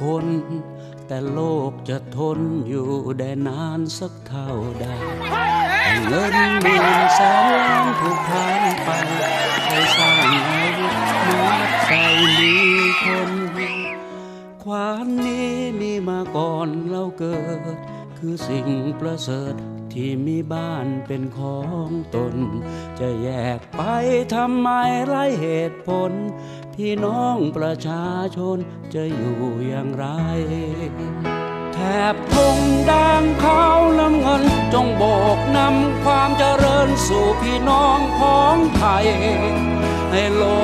คน แต่โลกจะทนอยู่ได้นานสักเท่าใดเงินหมื่นแสนล้านถูกทางไปใครสร้างอาวุธมัดใส่มีคนความนี้มีมาก่อนเราเกิด คือสิ่งประเสริฐ ที่มีบ้านเป็นของตน จะแยกไปทำไมไรเหตุผล พี่น้องประชาชนจะอยู่อย่างไร แถบทงแดงขาวน้ำเงิน จงโบกนำความเจริญสู่พี่น้องของไทยให้โลก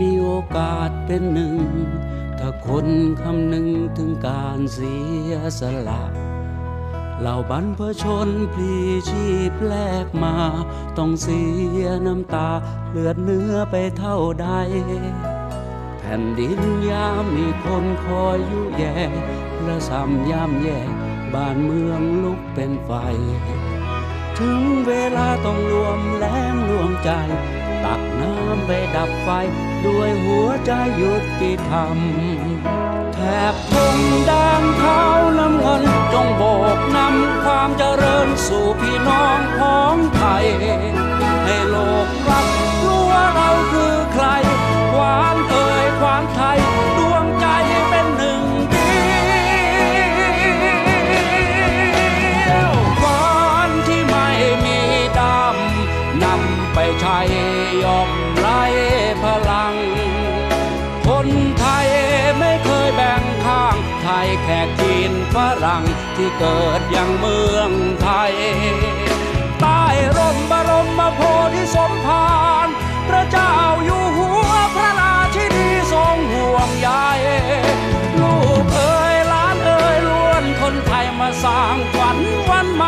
มีโอกาสเป็นหนึ่ง ถ้าคนคำหนึ่งถึงการเสียสละเหล่าบรรพชนพลีชีพแลกมา ต้องเสียน้ำตาเลือดเนื้อไปเท่าใด แผ่นดินยามมีคนคอยยุแยงและซ้ำยามแย่บ้านเมืองลุกเป็นไฟ ถึงเวลาต้องรวมแรงรวมใจ ตักน้ำไปดับไฟ ด้วยหัวใจหยุติธรรมแถบทงแดงขาวน้ำเงินจงโบกน้ำไปใช้ยอมไรพลัง คนไทยไม่เคยแบ่งข้าง ไทยแขกจีนฝรั่งที่เกิดยังเมืองไทย ใต้ร่มบรมโพธิสมภาร พระเจ้าอยู่หัวพระราชินีทรงห่วงใยลูกเอ๋ยล้านเอ๋ยล้วนคนไทยมาสร้างฝันวันมา